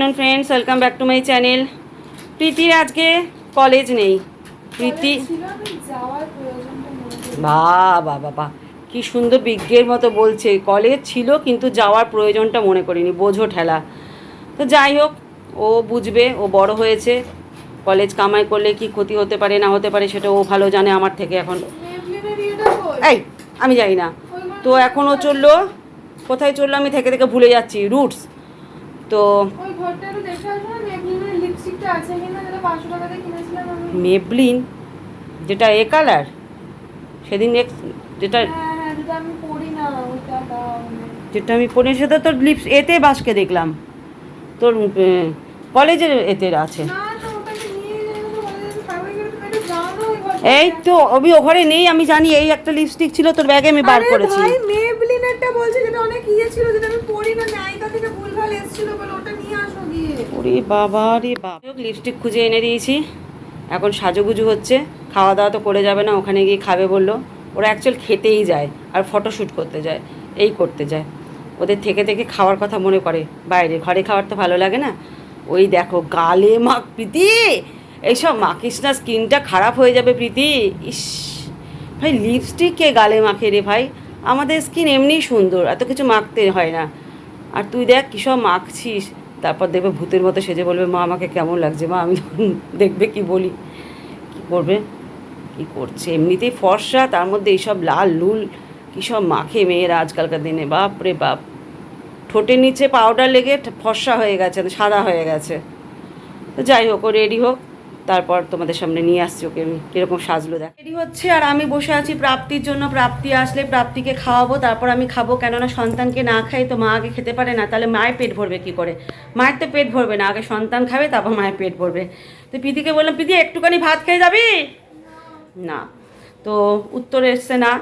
Afternoon friends welcome back to my channel প্রীতির আজকে college নেই। প্রীতি বা বা বাবা কি সুন্দর বিজ্ঞের মতো বলছে। কলেজ ছিল কিন্তু যাওয়ার প্রয়োজনটা মনে করিনি। বোঝো ঠেলা। তো যাই হোক ও বুঝবে ও বড় হয়েছে। কলেজ কামাই করলে কি ক্ষতি হতে পারে না হতে পারে সেটা ও ভালো জানে আমার থেকে এখন। এই আমি জানি না। তো এখন ও চলল। কোথায় চলল আমি থেকে থেকে ভুলে যাচ্ছি। রুটস তো মেবলিন? যেটা এ কালার সেদিন এক যেটা যেটা আমি পরে সেটা তোর লিপস এতে বাসকে দেখলাম। তোর কলেজের এতে আছে। এই তো অবি ওখানে নেই আমি জানি এই একটা লিপস্টিক ছিল তোর ব্যাগে আমি বার করেছি। মেবলিনেরটা বলছে যেটা অনেক ইয়ে ছিল, যেটা আমি পড়ি না, নায়িকা থেকে ভুলভাল এসেছিল বলে ওটা নিয়ে আসো গিয়ে। ওরে বাবা, রে বাবা। লিপস্টিক খুঁজে এনে দিয়েছি। এখন সাজুগুজু হচ্ছে খাওয়া দাওয়া তো করে যাবে না, ওখানে গিয়ে খাবে বলল। ওরা অ্যাকচুয়াল খেতেই যায়, আর ফটোশ্যুট করতে যায়, এই করতে যায়। ওদের থেকে থেকে খাওয়ার কথা মনে করে, বাইরে ঘরে খাওয়ার তো ভালো লাগে না। ওই দেখো, গালে মাখ, প্রীতি! এইসব মাখিস না স্কিনটা খারাপ হয়ে যাবে, প্রীতি! ইস! ভাই লিপস্টিক কে গালে মাখে রে ভাই? আমাদের স্কিন এমনিই সুন্দর, এত কিছু মাখতে হয় না। আর তুই দেখ কী সব মাখছিস। তারপর দেখবে ভূতের মতো সেজে বলবে, মা, আমাকে কেমন লাগছে? মা, আমি দেখবে কি বলি? কি করবে? কি করছে? এমনিতেই ফর্সা, তার মধ্যে এইসব লাল, লুল, কী সব মাখে মেয়েরা আজকালকার দিনে? বাপ রে বাপ। ঠোঁটের নিচে পাউডার লেগে ফর্সা হয়ে গেছে, সাদা হয়ে গেছে। তো যাই হোক, ও রেডি হোক। তারপর তোমাদের সামনে নিয়ে আসছি, ওকে আমি কীরকম সাজলো দেখ। রেডি হচ্ছে আর আমি বসে আছি প্রাপ্তির জন্য। প্রাপ্তি আসলে প্রাপ্তিকে খাওয়াবো, তারপর আমি খাব। কেননা সন্তানকে না খাই তো মা আগে খেতে পারে না, তাহলে মায়ের পেট ভরবে কি করে? মায়ের তো পেট ভরবে না, আগে সন্তান খাবে, তারপর মায়ের পেট ভরবে। তো প্রীতিকে বললাম, প্রীতি, একটুখানি ভাত খেয়ে যাবি? না। তো উত্তর এসছে না,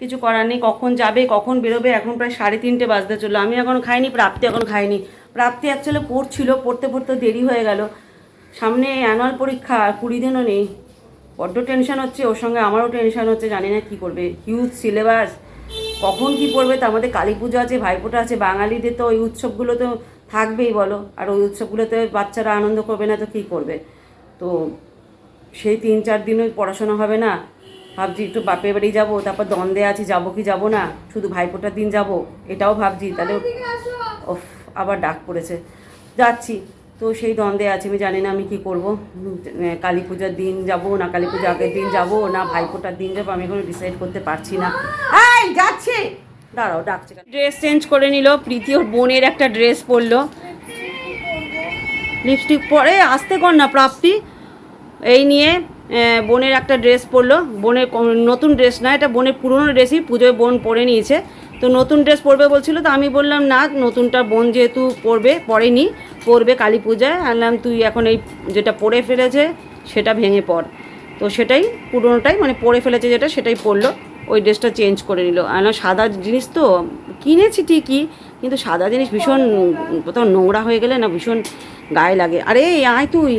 কিছু করার নেই, কখন যাবে, কখন বেরোবে, এখন প্রায় সাড়ে তিনটে বাজতে চলল। আমি এখন খাইনি, প্রাপ্তি এখন খাইনি প্রাপ্তি অ্যাকচুয়ালি পড়ছিল, পড়তে পড়তে দেরি হয়ে গেল। সামনে অ্যানুয়াল পরীক্ষা আর কুড়ি দিনও নেই। বড্ড টেনশন হচ্ছে ওর সঙ্গে আমারও টেনশান হচ্ছে জানি না কী করবে। হিউজ সিলেবাস কখন কি পড়বে? তার মধ্যে কালী পুজো আছে ভাইফোঁটা আছে বাঙালিদের তো ওই উৎসবগুলো তো থাকবেই বলো। আর ওই উৎসবগুলোতে বাচ্চারা আনন্দ করবে না তো কী করবে? তো সেই তিন চার দিনও পড়াশোনা হবে না। ভাবছি একটু বাপের বাড়ি যাব তারপর দ্বন্দ্বে আছি যাব কি যাব না? শুধু ভাইফোঁটার দিন যাব এটাও ভাবছি। তাহলে আবার ডাক পড়েছে। যাচ্ছি। তো সেই দ্বন্দ্বে আছে, আমি জানি না আমি কি করব। কালী পূজার দিন যাব, না কালী পূজা আগের দিন যাব, না ভাইফোঁটার দিন যাব, আমি এখনও ডিসাইড করতে পারছি না। যাচ্ছে! দাঁড়াও, ডাকছে। ড্রেস চেঞ্জ করে নিল, প্রীতি ওর বোনের একটা ড্রেস পরলো। লিপস্টিক পরে আসতে কর না প্রাপ্তি। এই নিয়ে বোনের একটা ড্রেস পরলো। বোনের নতুন ড্রেস না, এটা বোনের পুরনো ড্রেসই পুজোয় বোন পরে নিয়েছে। তো নতুন ড্রেস পরবে বলছিল, তো আমি বললাম, না, নতুনটা বোন যেহেতু পরবে, পরেনি, পরবে কালী পূজায়। আনলাম তুই এখন এই যেটা পরে ফেলেছে, সেটা ভেঙে পড় তো সেটাই পুরনোটাই মানে পরে ফেলেছে যেটা, সেটাই পরলো। ওই ড্রেসটা চেঞ্জ করে নিল। আর সাদা জিনিস তো, কিনেছি ঠিকই, কিন্তু সাদা জিনিস ভীষণ কোথাও নোংরা হয়ে গেলে না ভীষণ গায়ে লাগে। আরে আয় তুই,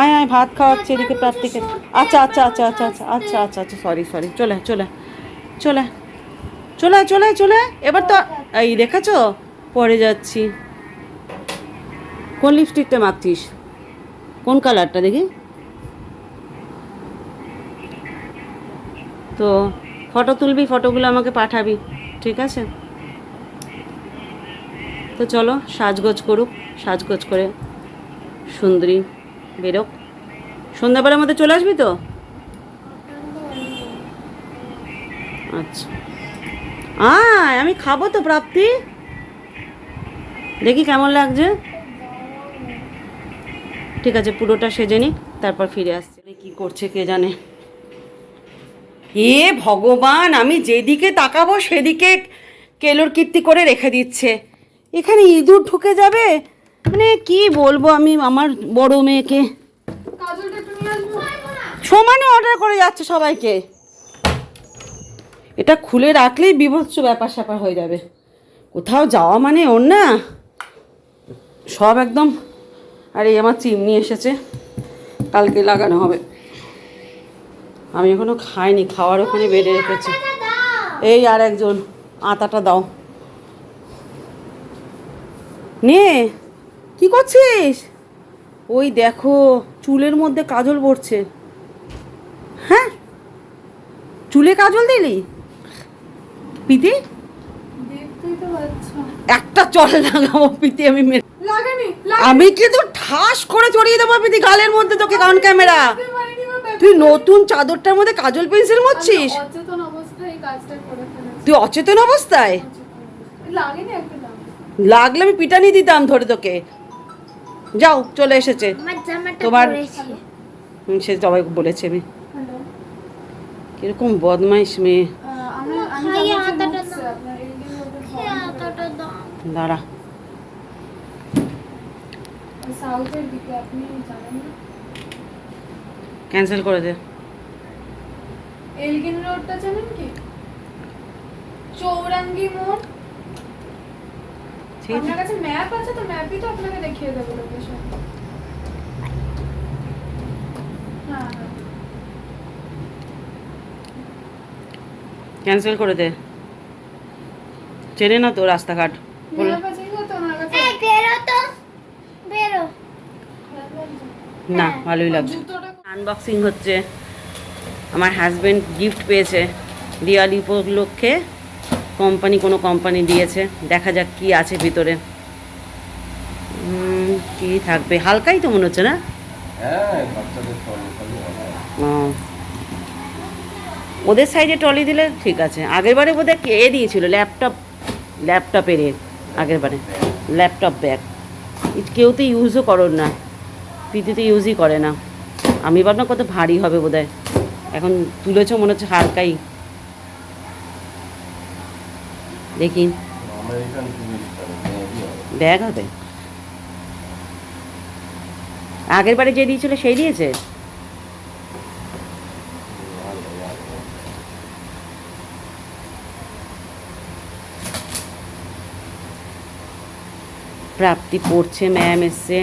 আয় আয়, ভাত খাওয়াচ্ছে এদিকে প্রাপ্তিকে আচ্ছা আচ্ছা আচ্ছা আচ্ছা আচ্ছা আচ্ছা আচ্ছা আচ্ছা সরি সরি চলে চলে চলে। চলে চলে চলে। এবার তো এই দেখেছ? পরে যাচ্ছি। কোন লিপস্টিকটা মাখছিস? কোন কালারটা দেখি? তো ফটো তুলবি ফটোগুলো আমাকে পাঠাবি, ঠিক আছে? তো চলো, সাজগোজ করুক, সাজগোজ করে সুন্দরী বেরোক। সন্ধ্যাবেলার মধ্যে চলে আসবি তো? আচ্ছা। আয় আমি খাব তো প্রাপ্তি। দেখি কেমন লাগছে। ঠিক আছে পুরোটা সেজে নিক তারপর ফিরে আসছে। কি করছে কে জানে। এ ভগবান আমি যেদিকে তাকাবো সেদিকে কেলোর কীর্তি করে রেখে দিচ্ছে। এখানে ইঁদুর ঢুকে যাবে? মানে কি বলব আমি আমার বড় মেয়েকে। সমানে অর্ডার করে যাচ্ছে সবাইকে। এটা খুলে রাখলেই বিভৎস ব্যাপার স্যাপার হয়ে যাবে। কোথাও যাওয়া মানে ওর না? সব একদম, আর আমার চিমনি এসেছে, কালকে লাগানো হবে। আমি এখনও খাইনি খাওয়ার ওখানে বেড়ে রেখেছি। এই আর একজন আতাটা দাও। নে, কি করছিস? ওই দেখো, চুলের মধ্যে কাজল পড়ছে। হ্যাঁ? চুলে কাজল দিলি? পিতি? একটা চল লাগাবো পিতি আমি আমি কিন্তু ঠাস করে চড়িয়ে দেবো পিতি গালের মধ্যে তোকে অন ক্যামেরা? তুই নতুন চাদরটার মধ্যে কাজল পেন্সিল মারছিস তুই অচেতন অবস্থায়? লাগলে আমি পিটানি দিতাম ধরে তোকে। যাও চলে এসেছে। তোমার- সে সবাই বলেছে আমি। কীরকম বদমাইশ মেয়ে। দাঁড়া। ক্যান্সেল করে দে। এলগিন রোডটা জানেন কি? চৌরাঙ্গি মোড়। ঠিক আপনার কাছে ম্যাপ আছে তো ম্যাপই তো আপনাকে দেখিয়ে দেবো লোকেশন হ্যাঁ। ক্যান্সেল করে দে। চেনে না তো রাস্তাঘাট। না ভালোই লাগছে। আনবক্সিং হচ্ছে। আমার হাজবেন্ড গিফট পেয়েছে দিওয়ালি উপলক্ষে কোম্পানি কোনো কোম্পানি দিয়েছে। দেখা যাক কি আছে ভিতরে। কি থাকবে? হালকাই তো মনে হচ্ছে না? হ্যাঁ ও। ওদের সাইডে ট্রলি দিলে ঠিক আছে। আগের বারে বোধহয় কে এ দিয়েছিল? ল্যাপটপ, ল্যাপটপের এ আগের বারে ল্যাপটপ ব্যাগ। কেউ তো ইউজও করো না। প্রীতি তো ইউজই করে না। আমি ভাবনা কত ভারী হবে বোধহয়। এখন তুলেছো মনে হচ্ছে হালকাই। দেখি। ব্যাগ হবে। আগের বারে যে দিয়েছিল সেই দিয়েছে? প্রাপ্তি পড়ছে ম্যাম এসছে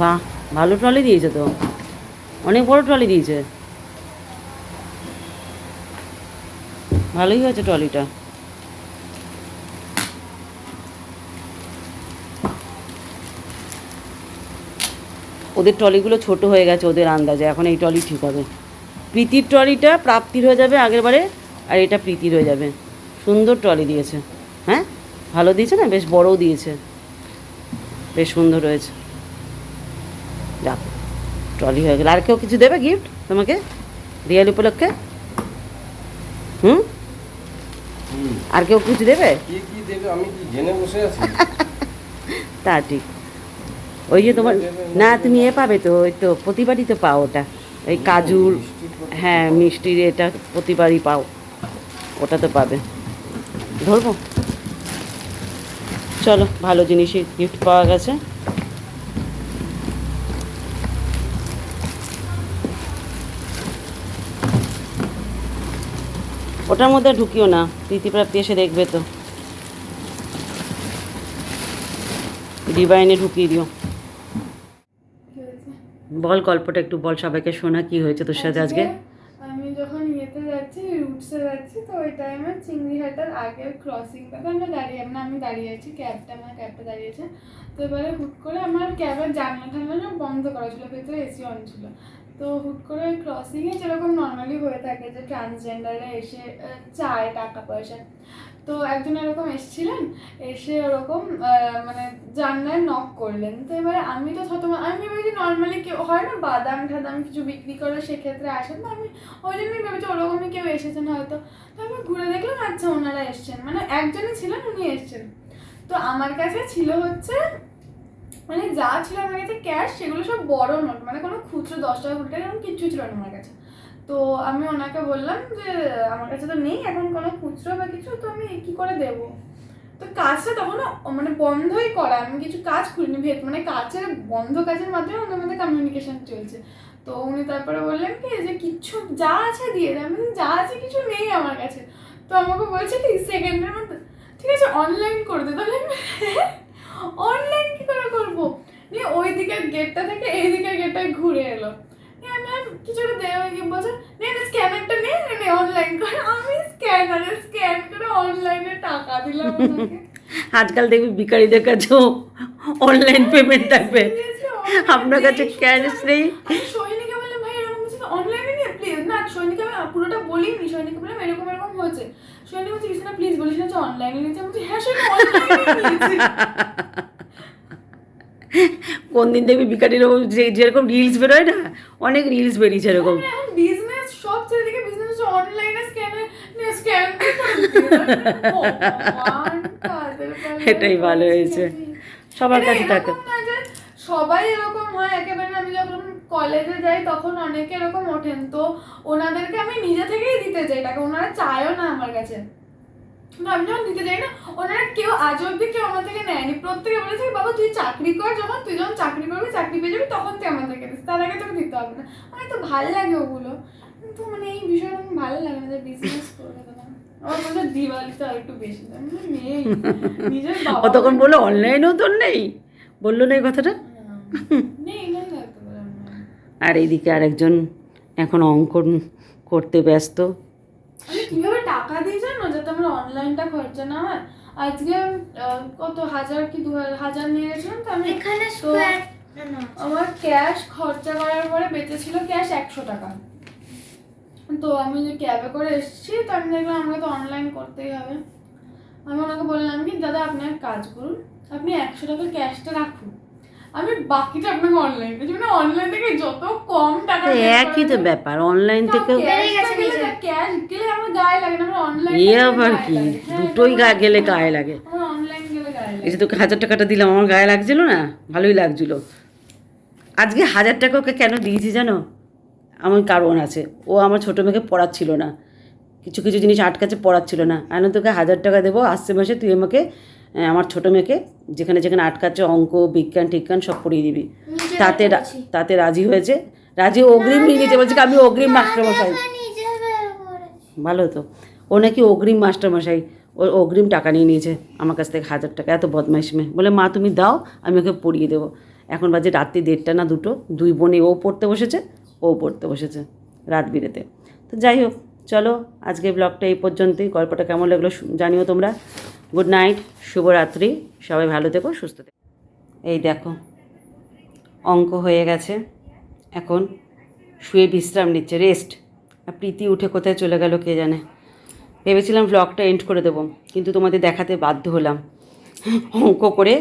বাহ, ভালো ট্রলি দিয়েছে তো। অনেক বড় ট্রলি দিয়েছে। ভালোই হয়েছে ট্রলিটা ওদের ট্রলিগুলো ছোট হয়ে গেছে, ওদের আন্দাজে। এখন এই ট্রলি ঠিক হবে। প্রীতির ট্রলিটা প্রাপ্তির হয়ে যাবে আগের বারে আর এটা প্রীতির হয়ে যাবে। সুন্দর ট্রলি দিয়েছে। হ্যাঁ? ভালো দিয়েছে না? বেশ বড়ও দিয়েছে। বেশ সুন্দর হয়েছে। যাক ট্রলি হয়ে গেল। আর কেউ কিছু দেবে গিফট তোমাকে? দিয়ালি উপলক্ষে? হুম। আর কেউ কিছু দেবে? তা ঠিক। ওই যে তোমার না তুমি এ পাবে তো ওই তো প্রতিবারই তো পাও ওটা। ওই কাজুর হ্যাঁ মিষ্টির এটা প্রতিবারই পাও। ওটা তো পাবে। ধরবো? চলো, ভালো জিনিসই গিফট পাওয়া গেছে। ওটার মধ্যে ঢুকিও না, প্রীতিপ্রাপ্তি এসে দেখবে তো। ডিভাইনে ঢুকিয়ে দিও। বল গল্পটা একটু বল সবাইকে শোনা, কি হয়েছে তোর সাথে আজকে? আমি যখন ইয়েতে যাচ্ছি, রুটসে যাচ্ছি, তো ওই টাইমে চিংড়িহাটার আগের ক্রসিংটাতে আমরা দাঁড়িয়ে না আমি দাঁড়িয়ে আছি ক্যাবটা আমার ক্যাবটা দাঁড়িয়েছে তো এবারে হুট করে আমার ক্যাবের জানলা ঠান্ডা বন্ধ করা ছিল, ভেতরে এসি অন ছিল। তো হুট করে ক্রসিংয়ে যেরকম নর্মালি হয়ে থাকে যে ট্রান্সজেন্ডাররা এসে চায় টাকা পয়সা তো একজন এরকম এসেছিলেন, এসে ওরকম মানে জানলায় নক করলেন। তো এবারে আমি তো থত আমি ভেবেছি নর্মালি কেউ, হয় না বাদাম ঠাদাম কিছু বিক্রি করে সেক্ষেত্রে আসেন, তো আমি ওই জন্যই ভেবেছি ওরকমই কেউ এসেছেন হয়তো। তো আমি ঘুরে দেখলাম আচ্ছা ওনারা এসছেন। মানে একজনই ছিলেন, উনি এসছেন। তো আমার কাছে ছিল হচ্ছে মানে যা ছিল আমার কাছে ক্যাশ সেগুলো সব বড় নোট মানে কোনো খুচরো দশ টাকা, কুড়ি টাকা এরকম কিচ্ছু ছিল না আমার কাছে। তো আমি ওনাকে বললাম যে, আমার কাছে তো নেই এখন কোনো খুচরো বা কিছু, তো আমি কি করে দেবো? তো কাজটা তখন মানে বন্ধই করা, আমি কিছু কাজ করিনি ভেত মানে কাজের, বন্ধ কাজের মাধ্যমে আমাদের মধ্যে কমিউনিকেশন চলছে। তো উনি তারপরে বললেন কি, যে কিচ্ছু যা আছে দিয়ে দেয় আমি যা আছে কিছু নেই আমার কাছে। তো আমাকে বলছে কি সেকেন্ডের মধ্যে, ঠিক আছে অনলাইন করে দে। তাহলে অনলাইন কি করে করব? নিয়ে ওই দিকের গেটটা থেকে এই দিকের গেটটায় ঘুরে এলো। নিয়ে আমি আর দেওয়া গিয়ে বলছে নে নে স্ক্যানারটা নে নে অনলাইন করে। আমি স্ক্যানারে স্ক্যান করে অনলাইনে টাকা দিলাম আজকাল দেখবি ভিকারিদের কাছেও অনলাইন পেমেন্ট থাকবে। আপনার কাছে ক্যাশ নেই। সৈনিকে বললাম ভাই এরকম কিছু অনলাইনে নিয়ে প্লিজ না সৈনিকে আমি পুরোটা বলিনি সৈনিকে বললাম এরকম এরকম হয়েছে। বলছে বিছানা প্লিজ বলিস না যে অনলাইনে নিয়েছে। আমি বলছি হ্যাঁ অনলাইনে কোন দিন দেখবি ভিকারির যে- যেরকম রিলস বেরোয় না অনেক রিলস বেরিয়েছে এরকম। বিজনেস সব চারিদিকে বিজনেস হচ্ছে। অনলাইনে স্ক্যানে স্ক্যান এটাই ভালো হয়েছে। সবার কাছে থাকে। সবাই এরকম হয় একেবারে আমি যখন কলেজে যাই তখন অনেকে এরকম ওঠেন। তো ওনাদেরকে আমি নিজে থেকেই দিতে যাই টাকা ওনারা চায়ও না আমার কাছে। তো আমি যখন দিতে যাই না ওনারা কেউ আজ অব্দি কেউ আমার থেকে নেয়নি। প্রত্যেকে বলেছে বাবা তুই চাকরি কর যখন তুই যখন চাকরি করবি চাকরি পেয়ে যাবি তখন তুই আমার থেকে দিস। তার আগে তোকে দিতে হবে না। আমার তো ভালো লাগে ওগুলো। কিন্তু মানে এই বিষয়টা আমার ভালো লাগে না যে বিজনেস করে দেবো আমার মনে দিওয়ালিতে আর একটু বেশি নেই নিজের তখন বলল অনলাইনেও তোর নেই? বলল না এই কথাটা? নেই নেই থাকতে পারে আমার। আর এইদিকে আরেকজন এখন অঙ্কন করতে ব্যস্ত। আমি কীভাবে টাকা দিই জানো যাতে আমার অনলাইনটা খরচা না হয়? আজকে কত হাজার কি দু হাজার- হাজার নিয়ে গেছিলাম তো আমি? এখানে আমার ক্যাশ খরচা করার পরে বেঁচেছিল ক্যাশ একশো টাকা। তো আমি যে ক্যাবে করে এসেছি তো আমি দেখলাম আমাকে তো অনলাইন করতেই হবে। আমি ওনাকে বললাম কি দাদা আপনি এক কাজ করুন। আপনি একশো টাকা ক্যাশটা রাখুন। আমি বাকিটা আপনাকে অনলাইন করছি মানে অনলাইন থেকে যত কম টাকা একই তো ব্যাপার অনলাইন থেকেও বেড়ে ক্যাশ গেলে আমার গায়ে লাগে না অনলাইন এ আবার কি? দুটোই গা- গেলে গায়ে লাগে। আমার অনলাইন গেলে গায়ে এই লাগে। যে তোকে হাজার টাকাটা দিলাম আমার গায়ে লাগছিল না? ভালোই লাগছিল। আজকে হাজার টাকা ওকে কেন দিয়েছি জানো? আমার কারণ আছে। ও আমার ছোটো মেয়েকে পড়াচ্ছিল না। কিছু কিছু জিনিস আটকাছে পড়াচ্ছিল না। আমি তোকে হাজার টাকা দেবো আসছে মাসে তুই আমাকে আমার ছোটো মেয়েকে যেখানে যেখানে আটকাচ্ছে অঙ্ক বিজ্ঞান টিজ্ঞান সব পড়িয়ে দিবি। তাতে তাতে রাজি হয়েছে। রাজি অগ্রিম নিয়ে নিয়েছে বলছে আমি অগ্রিম মাস্টারমশাই। ভালো তো। ও নাকি অগ্রিম মাস্টারমশাই। ও অগ্রিম টাকা নিয়ে নিয়েছে আমার কাছ থেকে হাজার টাকা। এত বদমাইশ মেয়ে। বলে মা তুমি দাও আমি ওকে পড়িয়ে দেবো। এখন বাজে রাত্রি দেড়টা না দুটো। দুই বোনে ও পড়তে বসেছে ও পড়তে বসেছে রাত বিরেতে। তো যাই হোক চলো আজকে ব্লগটা এই পর্যন্তই। গল্পটা কেমন লাগল জানিও তোমরা। গুড নাইট শুভরাত্রি, সবাই ভালো থেকো, সুস্থ থেকো। এই দেখো, অঙ্ক হয়ে গেছে। এখন শুয়ে বিশ্রাম নিচ্ছে রেস্ট আর প্রীতি উঠে কোথায় চলে গেল কে জানে। ভেবেছিলাম ভ্লগটা এন্ড করে দেবো, কিন্তু তোমাদের দেখাতে বাধ্য হলাম। অঙ্ক করে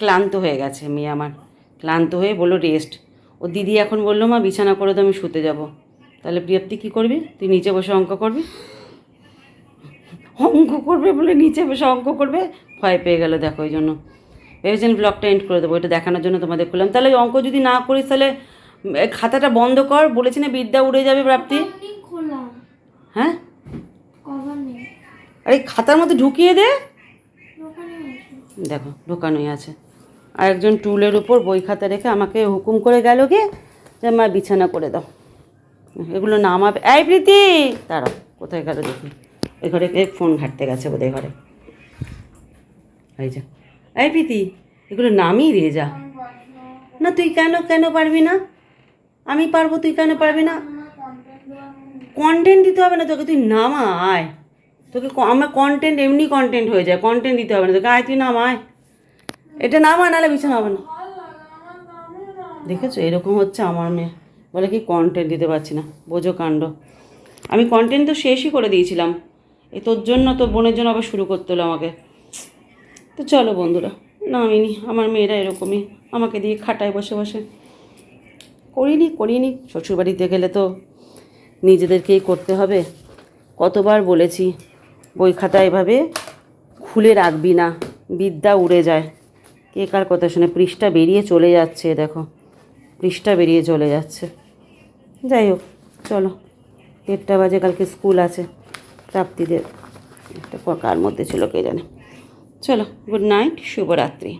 ক্লান্ত হয়ে গেছে মেয়ে আমার। ক্লান্ত হয়ে বলল রেস্ট ও দিদি এখন বলল, মা, বিছানা করে তো আমি শুতে যাব। তাহলে প্রিয়প্তি কী করবি? তুই নিচে বসে অঙ্ক করবি? অঙ্ক করবে বলে নিচে বসে অঙ্ক করবে? ভয় পেয়ে গেল দেখো ওই জন্য। ভেবেছেন ব্লগটা এন্ড করে দেবো এটা দেখানোর জন্য তোমাদের করলাম তাহলে অঙ্ক যদি না করিস তাহলে এই খাতাটা বন্ধ কর বলেছি না বিদ্যা উড়ে যাবে প্রাপ্তি হ্যাঁ? আরে খাতার মধ্যে ঢুকিয়ে দে। দেখো ঢোকানোই আছে। আর একজন টুলের উপর বই খাতা রেখে আমাকে হুকুম করে গেল কি? যে মা বিছানা করে দাও। এগুলো নামাবে। এই প্রীতি! তারা কোথায় গেল দেখি। ওই ঘরে ফোন ঘাটতে গেছে বোধ ঘরে। এই যা। প্রীতি, এগুলো নামই দিয়ে যা। না, তুই কেন কেন পারবি না? আমি পারব, তুই কেন পারবি না? কন্টেন্ট দিতে হবে না তোকে, তুই নামা, আয়। তোকে আমার কন্টেন্ট এমনি কন্টেন্ট হয়ে যায় কন্টেন্ট দিতে হবে না তোকে। আয়, তুই নাম, আয়। এটা নামা, নাহলে বিছানা হবে না। দেখেছ? এরকম হচ্ছে আমার মেয়ে। বলে কি কন্টেন্ট দিতে পারছি না। বোঝো কাণ্ড। আমি কন্টেন্ট তো শেষই করে দিয়েছিলাম। এই তোর জন্য তোর বোনের জন্য আবার শুরু করতে হলো আমাকে। তো চলো বন্ধুরা, নামিনি, আমার মেয়েরা এরকমই, আমাকে দিয়ে খাটায় বসে বসে। করিনি করিনি, শ্বশুরবাড়িতে গেলে তো নিজেদেরকেই করতে হবে। কতবার বলেছি, বই খাতা এভাবে খুলে রাখবি না, বিদ্যা উড়ে যায়। কে কার কথা শুনে পৃষ্ঠা বেরিয়ে চলে যাচ্ছে, দেখো। পৃষ্ঠা বেরিয়ে চলে যাচ্ছে। যাই হোক, চলো, দেড়টা বাজে কালকে স্কুল আছে। প্রাপ্তিদের একটা কার মধ্যে ছিল কে জানে। চলো গুড নাইট শুভরাত্রি।